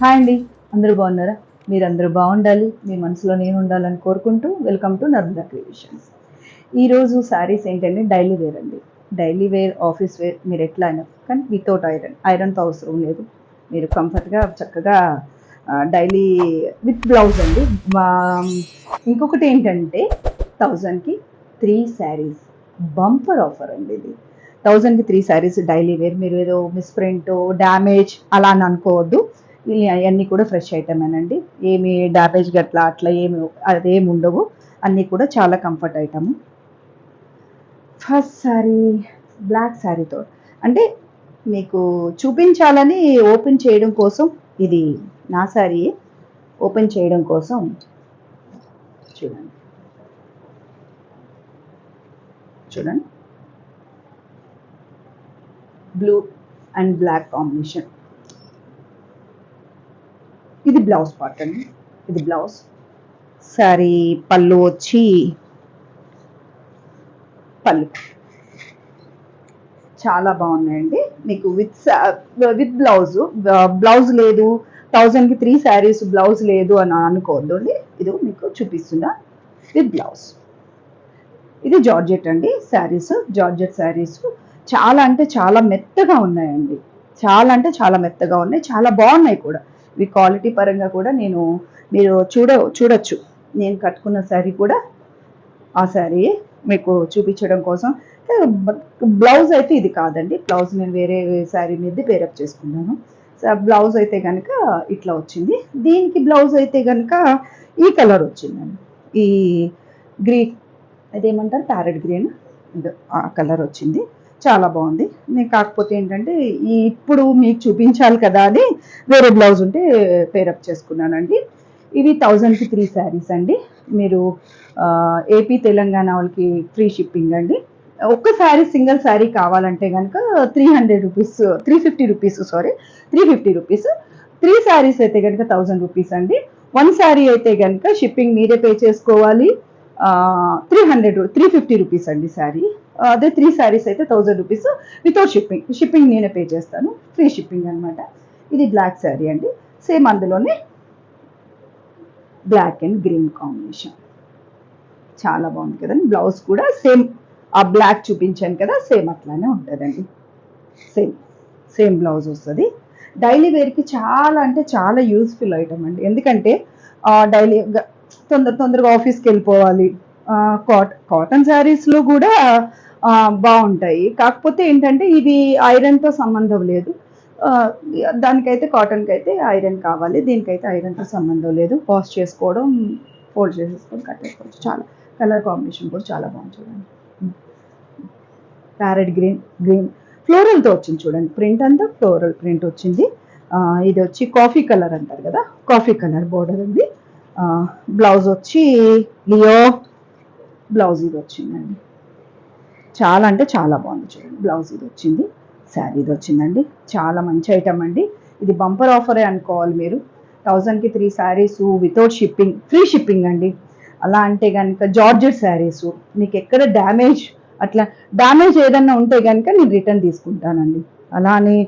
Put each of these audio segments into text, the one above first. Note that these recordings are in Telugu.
హాయ్ అండి. అందరూ బాగున్నారా? మీరు బాగుండాలి. మీ మనసులో నేను ఉండాలని కోరుకుంటూ వెల్కమ్ టు నర్మదా క్రియేషన్స్. ఈరోజు శారీస్ ఏంటంటే డైలీ వేర్ అండి. డైలీ వేర్ ఆఫీస్ వేర్ మీరు ఎట్లా అయినా. కానీ వితౌట్ ఐరన్. ఐరన్తో అవసరం లేదు. మీరు కంఫర్ట్గా చక్కగా డైలీ విత్ బ్లౌజ్ అండి. ఇంకొకటి ఏంటంటే థౌజండ్కి త్రీ శారీస్. బంపర్ ఆఫర్ అండి ఇది. థౌజండ్కి త్రీ శారీస్ డైలీ వేర్. మీరు ఏదో మిస్ప్రింట్ డ్యామేజ్ అలా అని అనుకోవద్దు. అవన్నీ కూడా ఫ్రెష్ ఐటమేనండి ఏమి డ్యామేజ్ గట్లా అట్లా ఏమి అదేమి ఉండవు. అన్నీ కూడా చాలా comfort item first sari black శారీతో అంటే మీకు చూపించాలని ఓపెన్ చేయడం కోసం ఇది నా శారీ ఓపెన్ చేయడం కోసం చూడండి. చూడండి. Blue and black combination blouse part అండి. ఇది బ్లౌజ్. సారీ పళ్ళు వచ్చి పళ్ళు. చాలా బాగున్నాయండి. మీకు విత్ విత్ బ్లౌజ్. బ్లౌజ్ లేదు. థౌజండ్కి త్రీ శారీస్ బ్లౌజ్ లేదు అని అనుకోవద్దు అండి. ఇది మీకు చూపిస్తున్నా. With blouse. ఇది జార్జెట్ అండి. శారీస్ జార్జెట్ శారీస్. చాలా అంటే చాలా మెత్తగా ఉన్నాయండి. చాలా అంటే చాలా మెత్తగా ఉన్నాయి. చాలా బాగున్నాయి కూడా. ఇవి క్వాలిటీ పరంగా కూడా నేను మీరు చూడ చూడొచ్చు. నేను కట్టుకున్న శారీ కూడా ఆ శారీ మీకు చూపించడం కోసం. బ్లౌజ్ అయితే ఇది కాదండి. బ్లౌజ్ నేను వేరే శారీ మీద పేరప్ చేసుకున్నాను. బ్లౌజ్ అయితే కనుక ఇట్లా వచ్చింది. దీనికి బ్లౌజ్ అయితే కనుక ఈ కలర్ వచ్చిందండి. ఈ గ్రీన్ అదేమంటారు? ప్యారెట్ గ్రీన్ ఆ కలర్ వచ్చింది. చాలా బాగుంది. నేను కాకపోతే ఏంటంటే ఈ ఇప్పుడు మీకు చూపించాలి కదా అని వేరే బ్లౌజ్ ఉంటే పేరప్ చేసుకున్నానండి. ఇవి థౌజండ్కి త్రీ శారీస్ అండి. మీరు ఏపీ తెలంగాణ వాళ్ళకి ఫ్రీ షిప్పింగ్ అండి. ఒక్క శారీ సింగిల్ శారీ కావాలంటే కనుక three hundred rupees three fifty rupees sorry three fifty rupees three saris అయితే కనుక థౌజండ్ రూపీస్ అండి. వన్ శారీ అయితే కనుక షిప్పింగ్ మీరే పే చేసుకోవాలి. Three hundred three fifty rupees అండి శారీ అదే త్రీ శారీస్ అయితే thousand rupees without shipping shipping నేనే పే చేస్తాను. ఫ్రీ షిప్పింగ్ అనమాట ఇది బ్లాక్ శారీ అండి. సేమ్ అందులోనే బ్లాక్ అండ్ గ్రీన్ కాంబినేషన్ చాలా బాగుంది కదండి. బ్లౌజ్ కూడా సేమ్ ఆ బ్లాక్ చూపించాను కదా సేమ్ అట్లానే ఉంటుందండి. సేమ్ సేమ్ బ్లౌజ్ వస్తుంది. డైలీ వేర్కి చాలా అంటే చాలా యూస్ఫుల్ ఐటమ్ అండి. ఎందుకంటే డైలీ తొందర తొందరగా ఆఫీస్కి వెళ్ళిపోవాలి. కాట్ కాటన్ శారీస్లో కూడా బాగుంటాయి. కాకపోతే ఏంటంటే ఇది ఐరన్తో సంబంధం లేదు. దానికైతే కాటన్కి అయితే ఐరన్ కావాలి. దీనికైతే ఐరన్తో సంబంధం లేదు. వాష్ చేసుకోవడం ఫోల్డ్ చేసేసుకొని కట్టేసుకోవచ్చు చాలా కలర్ కాంబినేషన్ కూడా చాలా బాగుంది చూడండి. ప్యారెట్ గ్రీన్ గ్రీన్ ఫ్లోరల్తో వచ్చింది చూడండి. ప్రింట్ అంతా ఫ్లోరల్ ప్రింట్ వచ్చింది. ఇది వచ్చి కాఫీ కలర్ అంటారు కదా. కాఫీ కలర్ బోర్డర్ ఉంది. బ్లౌజ్ వచ్చి లియో బ్లౌజ్ ఇది వచ్చిందండి. చాలా అంటే చాలా బాగుంది చూడండి. బ్లౌజ్ ఇది వచ్చింది. శారీ ఇది వచ్చిందండి. చాలా మంచి ఐటమ్ అండి. ఇది బంపర్ ఆఫరే అనుకోవాలి మీరు. థౌజండ్కి three saris without shipping. Free shipping అండి. అలా అంటే కనుక జార్జెట్ శారీస్. మీకు ఎక్కడ డ్యామేజ్ అట్లా డ్యామేజ్ ఏదన్నా ఉంటే కనుక నేను రిటర్న్ తీసుకుంటానండి. అలా అని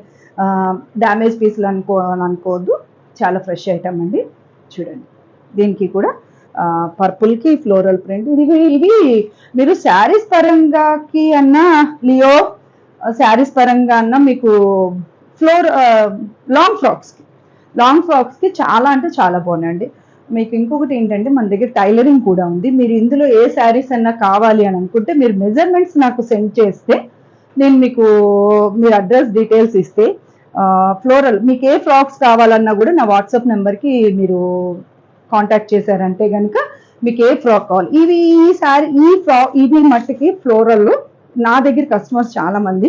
డ్యామేజ్ పీసులు అనుకో అనుకోవద్దు. చాలా ఫ్రెష్ ఐటమ్ అండి. చూడండి. దీనికి కూడా పర్పుల్కి ఫ్లోరల్ ప్రింట్ ఇది ఇవి మీరు శారీస్ పరంగాకి అన్నా లియో శారీస్ పరంగా అన్నా మీకు ఫ్లోర్ లాంగ్ ఫ్రాక్స్కి లాంగ్ ఫ్రాక్స్కి చాలా అంటే చాలా బాగున్నాయండి. మీకు ఇంకొకటి ఏంటంటే మన దగ్గర టైలరింగ్ కూడా ఉంది. మీరు ఇందులో ఏ శారీస్ అన్నా కావాలి అని అనుకుంటే మీరు మెజర్మెంట్స్ నాకు సెండ్ చేస్తే నేను మీకు మీరు అడ్రస్ డీటెయిల్స్ ఇస్తే ఫ్లోరల్ మీకు ఏ ఫ్రాక్స్ కావాలన్నా కూడా నా వాట్సాప్ నెంబర్కి మీరు కాంటాక్ట్ చేశారంటే కనుక మీకు ఏ ఫ్రాక్ కావాలి. ఇవి ఈ శారీ ఈ ఫ్రా ఇవి మట్టుకి ఫ్లోరల్ నా దగ్గర కస్టమర్స్ చాలా మంది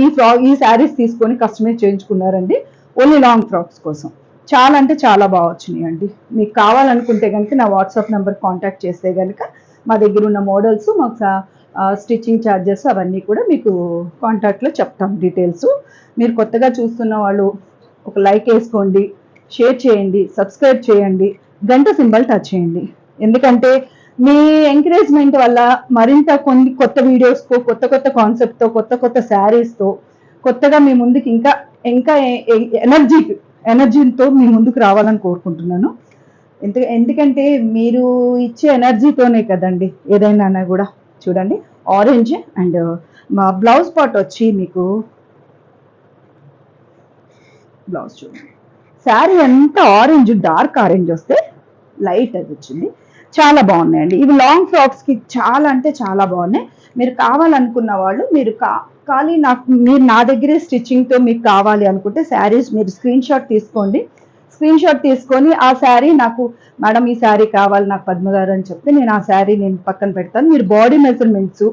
ఈ ఫ్రా ఈ శారీస్ తీసుకొని కస్టమైజ్ చేయించుకున్నారండి. ఓన్లీ లాంగ్ ఫ్రాక్స్ కోసం. చాలా అంటే చాలా బాగా వచ్చినాయి అండి మీకు కావాలనుకుంటే కనుక నా వాట్సాప్ నెంబర్ కాంటాక్ట్ చేస్తే కనుక మా దగ్గర ఉన్న మోడల్స్ మాకు స్టిచ్చింగ్ ఛార్జెస్ అవన్నీ కూడా మీకు కాంటాక్ట్లో చెప్తాం డీటెయిల్స్ మీరు కొత్తగా చూస్తున్న వాళ్ళు ఒక లైక్ వేసుకోండి. షేర్ చేయండి సబ్స్క్రైబ్ చేయండి గంట సింబల్ టచ్ చేయండి. ఎందుకంటే మీ ఎంకరేజ్మెంట్ వల్ల మరింత కొన్ని కొత్త వీడియోస్తో కొత్త కొత్త కాన్సెప్ట్తో కొత్త కొత్త శారీస్తో కొత్తగా మీ ముందుకి ఇంకా ఇంకా ఎనర్జీ ఎనర్జీతో మీ ముందుకు రావాలని కోరుకుంటున్నాను. ఎందు ఎందుకంటే మీరు ఇచ్చే ఎనర్జీతోనే కదండి ఏదైనా కూడా. చూడండి ఆరెంజ్ అండ్ మా బ్లౌజ్ పార్ట్ వచ్చి మీకు బ్లౌజ్ చూడండి. శారీ అంతా ఆరెంజ్ డార్క్ ఆరెంజ్ వస్తే లైట్ అది వచ్చింది. చాలా బాగున్నాయండి. ఇవి లాంగ్ ఫ్రాక్స్కి చాలా అంటే చాలా బాగున్నాయి. మీరు కావాలనుకున్న వాళ్ళు మీరు కా ఖాళీ నాకు మీరు నా దగ్గరే స్టిచ్చింగ్తో మీకు కావాలి అనుకుంటే శారీస్ మీరు స్క్రీన్ షాట్ తీసుకోండి. స్క్రీన్ షాట్ తీసుకొని ఆ శారీ నాకు మేడం ఈ శారీ కావాలి నాకు పద్మ గారు అని చెప్తే నేను ఆ శారీ నేను పక్కన పెడతాను. మీరు బాడీ మెజర్మెంట్స్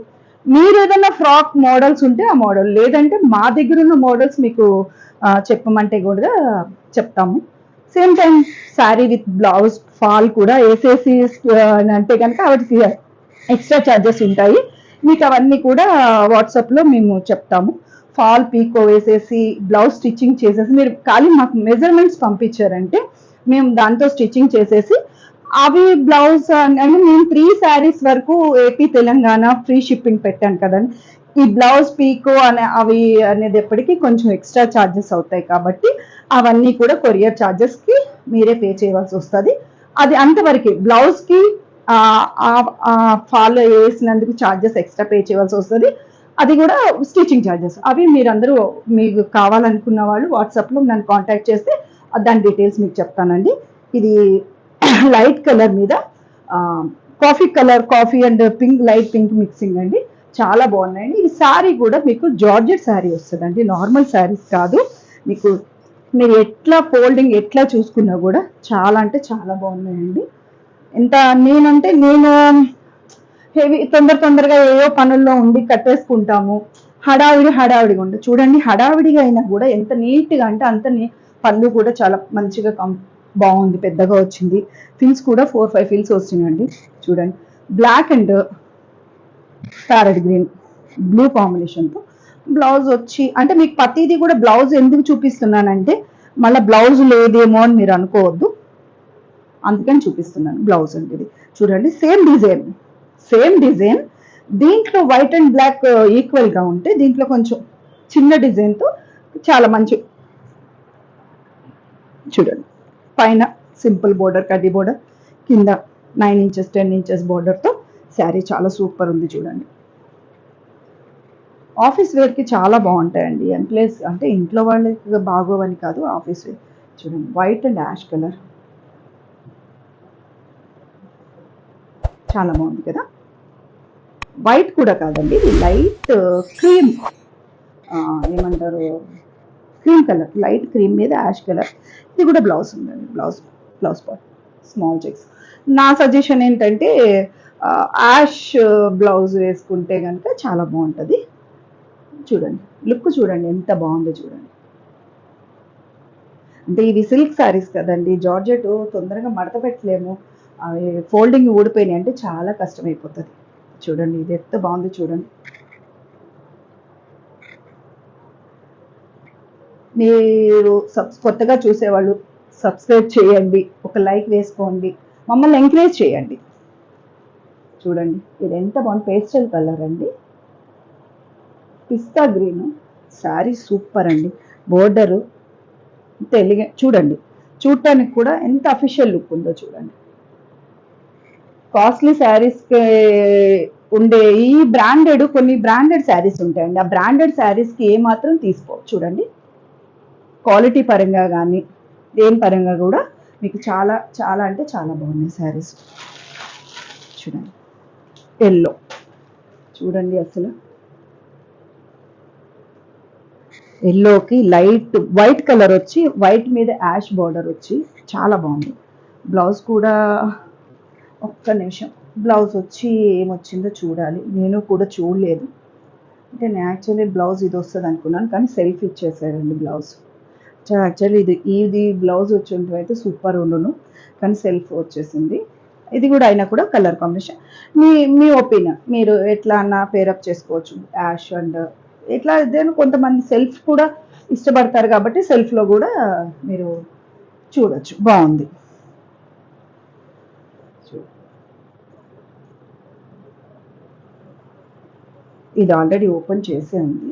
మీరు ఏదైనా ఫ్రాక్ మోడల్స్ ఉంటే ఆ మోడల్ లేదంటే మా దగ్గర ఉన్న మోడల్స్ మీకు చెప్పమంటే కూడా చెప్తాము. Same time sari with blouse fall కూడా వేసేసి అంటే కనుక వాటికి ఎక్స్ట్రా ఛార్జెస్ ఉంటాయి. మీకు అవన్నీ కూడా వాట్సాప్లో మేము చెప్తాము. ఫాల్ పీకో వేసేసి బ్లౌజ్ స్టిచ్చింగ్ చేసేసి మీరు ఖాళీ మాకు మెజర్మెంట్స్ పంపించారంటే మేము దాంతో స్టిచ్చింగ్ చేసేసి అవి బ్లౌజ్ అంటే నేను త్రీ శారీస్ వరకు ఏపీ తెలంగాణ ఫ్రీ షిప్పింగ్ పెట్టాను కదండి. ఈ బ్లౌజ్ పీకో అనే అవి అనేది ఎప్పటికీ కొంచెం ఎక్స్ట్రా ఛార్జెస్ అవుతాయి కాబట్టి అవన్నీ కూడా కొరియర్ ఛార్జెస్కి మీరే పే చేయవలసి వస్తుంది. అది అంతవరకు బ్లౌజ్కి ఫాలో చేసినందుకు ఛార్జెస్ ఎక్స్ట్రా పే చేయవలసి వస్తుంది. అది కూడా స్టిచ్చింగ్ ఛార్జెస్ అవి మీరందరూ మీకు కావాలనుకున్న వాళ్ళు వాట్సాప్లో నన్ను కాంటాక్ట్ చేస్తే దాని డీటెయిల్స్ మీకు చెప్తానండి. ఇది లైట్ కలర్ మీద coffee colour coffee and pink light pink mixing అండి. చాలా బాగున్నాయండి. ఈ శారీ కూడా మీకు జార్జెట్ శారీ వస్తుందండి. నార్మల్ శారీస్ కాదు. మీకు మీరు ఎట్లా ఫోల్డింగ్ ఎట్లా చూసుకున్నా కూడా చాలా అంటే చాలా బాగున్నాయండి. ఎంత నేనంటే నేను హెవీ తొందర తొందరగా ఏవో పనుల్లో ఉండి కట్టేసుకుంటాము. హడావిడి హడావిడిగా ఉంది చూడండి హడావిడిగా అయినా కూడా ఎంత నీట్గా అంటే అంత నీ కూడా చాలా మంచిగా కం బాగుంది పెద్దగా వచ్చింది. ఫిల్స్ కూడా ఫోర్ ఫైవ్ ఫిల్స్ వచ్చినాయండి చూడండి. Black and parrot green blue కాంబినేషన్తో బ్లౌజ్ వచ్చి అంటే మీకు ప్రతిదీ కూడా బ్లౌజ్ ఎందుకు చూపిస్తున్నానంటే మళ్ళీ బ్లౌజ్ లేదేమో అని మీరు అనుకోవద్దు. అందుకని చూపిస్తున్నాను బ్లౌజ్ అంటే ఇది. చూడండి సేమ్ డిజైన్ సేమ్ డిజైన్ దీంట్లో వైట్ అండ్ బ్లాక్ ఈక్వల్గా ఉంటే దీంట్లో కొంచెం చిన్న డిజైన్తో చాలా మంచి చూడండి. పైన సింపుల్ బోర్డర్ కడ్డీ బోర్డర్ కింద నైన్ ఇంచెస్ టెన్ ఇంచెస్ బోర్డర్తో శారీ చాలా సూపర్ ఉంది చూడండి. ఆఫీస్ వేర్కి చాలా బాగుంటాయండి. అండ్ ప్లేస్ అంటే ఇంట్లో వాళ్ళకి బాగోవని కాదు ఆఫీస్ వేర్. చూడండి వైట్ అండ్ యాష్ కలర్. చాలా బాగుంది కదా? వైట్ కూడా కాదండి లైట్ క్రీమ్. ఏమంటారు? క్రీమ్ కలర్ లైట్ క్రీమ్ మీద యాష్ కలర్. ఇది కూడా బ్లౌజ్ ఉందండి. Blouse blouse part. Small checks. నా సజెషన్ ఏంటంటే యాష్ బ్లౌజ్ వేసుకుంటే కనుక చాలా బాగుంటుంది. చూడండి. లుక్ చూడండి ఎంత బాగుందో చూడండి. అంటే ఇవి సిల్క్ శారీస్ కదండి. జార్జెట్ తొందరగా మడత పెట్టలేము. అవి ఫోల్డింగ్ ఊడిపోయినాయి అంటే చాలా కష్టమైపోతుంది. చూడండి ఇది ఎంత బాగుంది చూడండి. మీరు సబ్ కొత్తగా చూసేవాళ్ళు సబ్స్క్రైబ్ చేయండి ఒక లైక్ వేసుకోండి మమ్మల్ని ఎంకరేజ్ చేయండి. చూడండి ఇది ఎంత బాగుంది. పేస్టల్ కలర్ అండి. పిస్తా గ్రీన్. శారీ సూపర్ అండి. బోర్డరు తెలుగు చూడండి. చూడటానికి కూడా ఎంత అఫీషియల్ లుక్ ఉందో చూడండి. కాస్ట్లీ శారీస్కి ఉండే ఈ బ్రాండెడ్ కొన్ని బ్రాండెడ్ శారీస్ ఉంటాయండి. ఆ బ్రాండెడ్ శారీస్కి ఏ మాత్రం తీసుకో చూడండి. క్వాలిటీ పరంగా కానీ దేని పరంగా కూడా మీకు చాలా చాలా అంటే చాలా బాగున్నాయి శారీస్. చూడండి. ఎల్లో చూడండి అసలు. ఎల్లోకి లైట్ వైట్ కలర్ వచ్చి వైట్ మీద యాష్ బార్డర్ వచ్చి చాలా బాగుంది. బ్లౌజ్ కూడా ఒక్క నిమిషం. బ్లౌజ్ వచ్చి ఏమొచ్చిందో చూడాలి. నేను కూడా చూడలేదు. అంటే నేను యాక్చువల్లీ బ్లౌజ్ ఇది వస్తుంది అనుకున్నాను కానీ సెల్ఫ్ ఇచ్చేసారండి బ్లౌజ్ యాక్చువల్లీ ఇది ఇది బ్లౌజ్ వచ్చేటివి అయితే సూపర్ ఉండును. కానీ సెల్ఫ్ వచ్చేసింది. ఇది కూడా అయినా కూడా కలర్ కాంబినేషన్ మీ మీ ఒపీనియన్ మీరు ఎట్లా అన్నా పేరప్ చేసుకోవచ్చు? యాష్ అండ్ ఎట్లా దేని కొంతమంది సెల్ఫ్ కూడా ఇష్టపడతారు కాబట్టి సెల్ఫ్లో కూడా మీరు చూడొచ్చు. బాగుంది. ఇది ఆల్రెడీ ఓపెన్ చేసే ఉంది.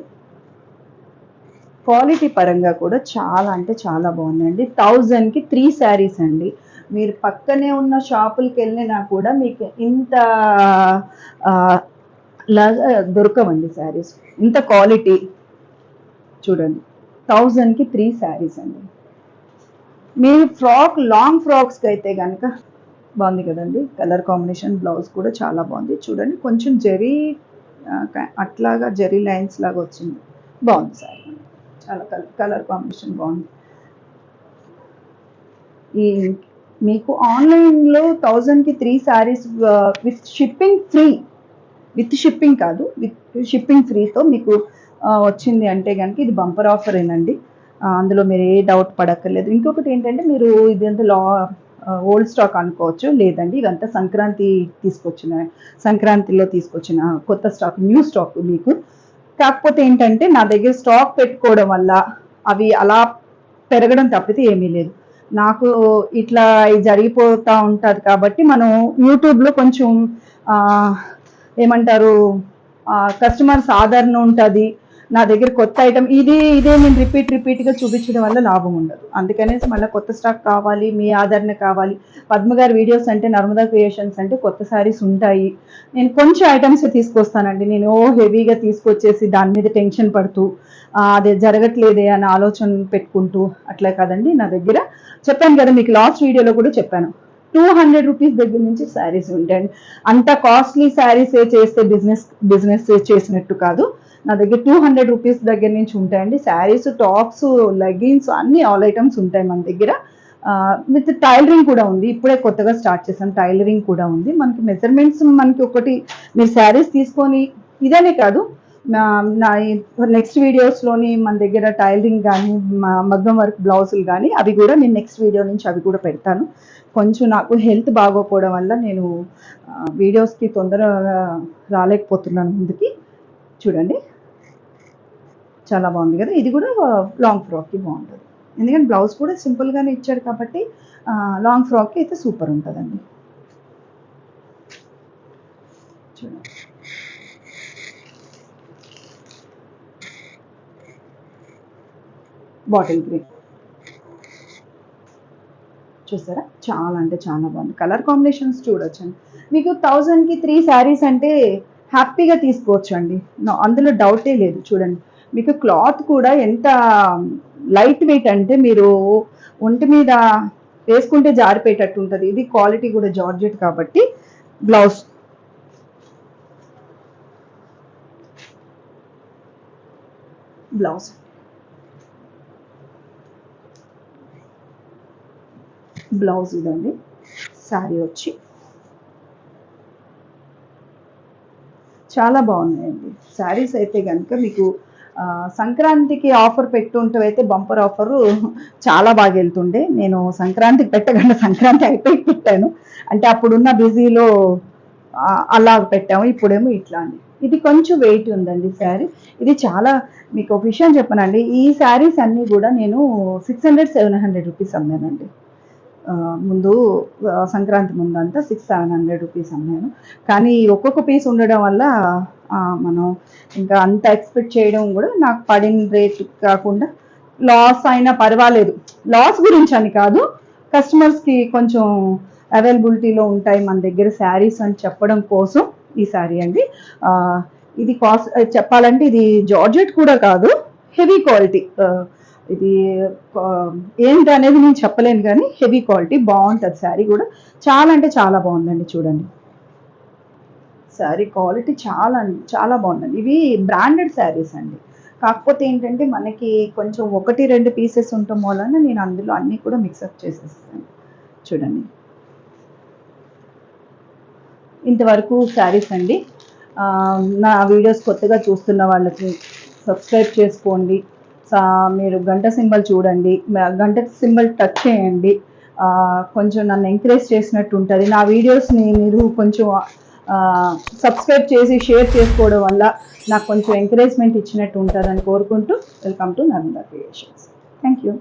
క్వాలిటీ పరంగా కూడా చాలా అంటే చాలా బాగుందండి థౌజండ్కి త్రీ శారీస్ అండి. మీరు పక్కనే ఉన్న షాపులకి వెళ్ళినా కూడా మీకు ఇంత లాగా దొరకవండి శారీస్. ఇంత క్వాలిటీ. చూడండి. థౌజండ్కి త్రీ శారీస్ అండి. మీరు ఫ్రాక్ లాంగ్ ఫ్రాక్స్కి అయితే కనుక బాగుంది కదండి. కలర్ కాంబినేషన్ బ్లౌజ్ కూడా చాలా బాగుంది. చూడండి కొంచెం జరీ అట్లాగా జరీ లైన్స్ లాగా వచ్చింది. బాగుంది సారీ చాలా కలర్ కాంబినేషన్ బాగుంది. ఈ మీకు ఆన్లైన్లో థౌజండ్కి three saris with shipping free with shipping కాదు విత్ షిప్పింగ్ ఫ్రీతో మీకు వచ్చింది అంటే కనుక ఇది బంపర్ ఆఫర్ ఏనండి అందులో మీరు ఏ డౌట్ పడక్కర్లేదు. ఇంకొకటి ఏంటంటే మీరు ఇదంతా లా ఓల్డ్ స్టాక్ అనుకోవచ్చు లేదండి ఇదంతా సంక్రాంతి తీసుకొచ్చిన సంక్రాంతిలో తీసుకొచ్చిన కొత్త స్టాక్ న్యూ స్టాక్ మీకు. కాకపోతే ఏంటంటే నా దగ్గర స్టాక్ పెట్టుకోవడం వల్ల అవి అలా పెరగడం తప్పితే ఏమీ లేదు. నాకు ఇట్లా జరిగిపోతూ ఉంటుంది కాబట్టి మనం యూట్యూబ్లో కొంచెం ఏమంటారు కస్టమర్స్ ఆదరణ ఉంటుంది. నా దగ్గర కొత్త ఐటమ్ ఇది ఇదే నేను రిపీట్ రిపీట్గా చూపించడం వల్ల లాభం ఉండదు. అందుకనేసి మళ్ళీ కొత్త స్టాక్ కావాలి మీ ఆదరణ కావాలి. పద్మ గారి వీడియోస్ అంటే నర్మదా క్రియేషన్స్ అంటే కొత్త శారీస్ ఉంటాయి. నేను కొంచెం ఐటమ్స్ తీసుకొస్తానండి. నేను ఓ హెవీగా తీసుకొచ్చేసి దాని మీద టెన్షన్ పడుతూ అదే జరగట్లేదే అని ఆలోచన పెట్టుకుంటూ అట్లా కాదండి. నా దగ్గర చెప్పాను కదా మీకు లాస్ట్ వీడియోలో కూడా చెప్పాను. టూ హండ్రెడ్ రూపీస్ దగ్గర నుంచి శారీస్ ఉంటాయండి. అంత కాస్ట్లీ శారీసే చేస్తే బిజినెస్ బిజినెస్ చేసినట్టు కాదు. నా దగ్గర టూ హండ్రెడ్ రూపీస్ దగ్గర నుంచి ఉంటాయండి. శారీస్ టాప్స్ లెగిన్స్ అన్ని ఆల్ ఐటమ్స్ ఉంటాయి మన దగ్గర. విత్ టైలరింగ్ కూడా ఉంది. ఇప్పుడే కొత్తగా స్టార్ట్ చేసాం. టైలరింగ్ కూడా ఉంది. మనకి మెజర్మెంట్స్ మనకి ఒకటి మీరు శారీస్ తీసుకొని ఇదనే కాదు నా- నా నెక్స్ట్ వీడియోస్లోని మన దగ్గర టైలరింగ్ కానీ మగ్గం వర్క్ బ్లౌజులు కానీ అవి కూడా నేను నెక్స్ట్ వీడియో నుంచి అవి కూడా పెడతాను. కొంచెం నాకు హెల్త్ బాగోకపోవడం వల్ల నేను వీడియోస్కి తొందరగా రాలేకపోతున్నాను ముందుకి. చూడండి. చాలా బాగుంది కదా. ఇది కూడా లాంగ్ ఫ్రాక్కి బాగుంటుంది. ఎందుకంటే బ్లౌజ్ కూడా సింపుల్గానే ఇచ్చాడు కాబట్టి లాంగ్ ఫ్రాక్కి అయితే సూపర్ ఉంటుందండి. చూడండి. బాటిల్ గ్రీన్ చూసారా? చాలా అంటే చాలా బాగుంది. కలర్ కాంబినేషన్స్ చూడొచ్చండి. మీకు థౌజండ్కి త్రీ శారీస్ అంటే హ్యాపీగా తీసుకోవచ్చు అండి అందులో డౌటే లేదు. చూడండి. మీకు క్లాత్ కూడా ఎంత లైట్ వెయిట్ అంటే మీరు ఒంటి మీద వేసుకుంటే జారిపోయేటట్టు ఉంటుంది. ఇది క్వాలిటీ కూడా జార్జెట్ కాబట్టి బ్లౌజ్. బ్లౌజ్. బ్లౌజ్ ఇదండి. శారీ వచ్చి. చాలా బాగున్నాయండి. శారీస్ అయితే కనుక మీకు సంక్రాంతికి ఆఫర్ పెట్టుంటే బంపర్ ఆఫర్ చాలా బాగా వెళ్తుండే నేను సంక్రాంతికి పెట్టకుండా సంక్రాంతి అయిపోయి పెట్టాను. అంటే అప్పుడున్న బిజీలో అలా పెట్టాము ఇప్పుడేమో ఇట్లా అండి. ఇది కొంచెం వెయిట్ ఉందండి శారీ. ఇది చాలా మీకు ఒక విషయం చెప్పనండి. ఈ శారీస్ అన్నీ కూడా నేను six hundred seven hundred rupees అమ్మానండి. ముందు సంక్రాంతి ముందు అంతా సిక్స్ సెవెన్ హండ్రెడ్ రూపీస్ అమ్మాను. కానీ ఒక్కొక్క పీస్ ఉండడం వల్ల మనం ఇంకా అంత ఎక్స్పెక్ట్ చేయడం కూడా నాకు పడిన రేట్ కాకుండా లాస్ అయినా పర్వాలేదు. లాస్ గురించి అని కాదు కస్టమర్స్కి కొంచెం అవైలబిలిటీలో ఉంటాయి మన దగ్గర శారీస్ అని చెప్పడం కోసం ఈ శారీ అండి. ఇది కాస్ట్ చెప్పాలంటే ఇది జార్జెట్ కూడా కాదు హెవీ క్వాలిటీ ఇది ఏంటి అనేది నేను చెప్పలేను కానీ హెవీ క్వాలిటీ బాగుంటుంది. శారీ కూడా చాలా అంటే చాలా బాగుందండి చూడండి. శారీ క్వాలిటీ చాలా చాలా బాగుందండి. ఇవి బ్రాండెడ్ శారీస్ అండి. కాకపోతే ఏంటంటే మనకి కొంచెం ఒకటి రెండు పీసెస్ ఉండటం వలన నేను అందులో అన్నీ కూడా మిక్సప్ చేసేస్తాను. చూడండి. ఇంతవరకు శారీస్ అండి. నా వీడియోస్ కొత్తగా చూస్తున్న వాళ్ళకి సబ్స్క్రైబ్ చేసుకోండి. మీరు గంట సింబల్ చూడండి గంట సింబల్ టచ్ చేయండి. కొంచెం నన్ను ఎంకరేజ్ చేసినట్టు ఉంటుంది. నా వీడియోస్ని మీరు కొంచెం సబ్స్క్రైబ్ చేసి షేర్ చేసుకోవడం వల్ల నాకు కొంచెం ఎంకరేజ్మెంట్ ఇచ్చినట్టు ఉంటుందని కోరుకుంటూ welcome to Narmada creations thank you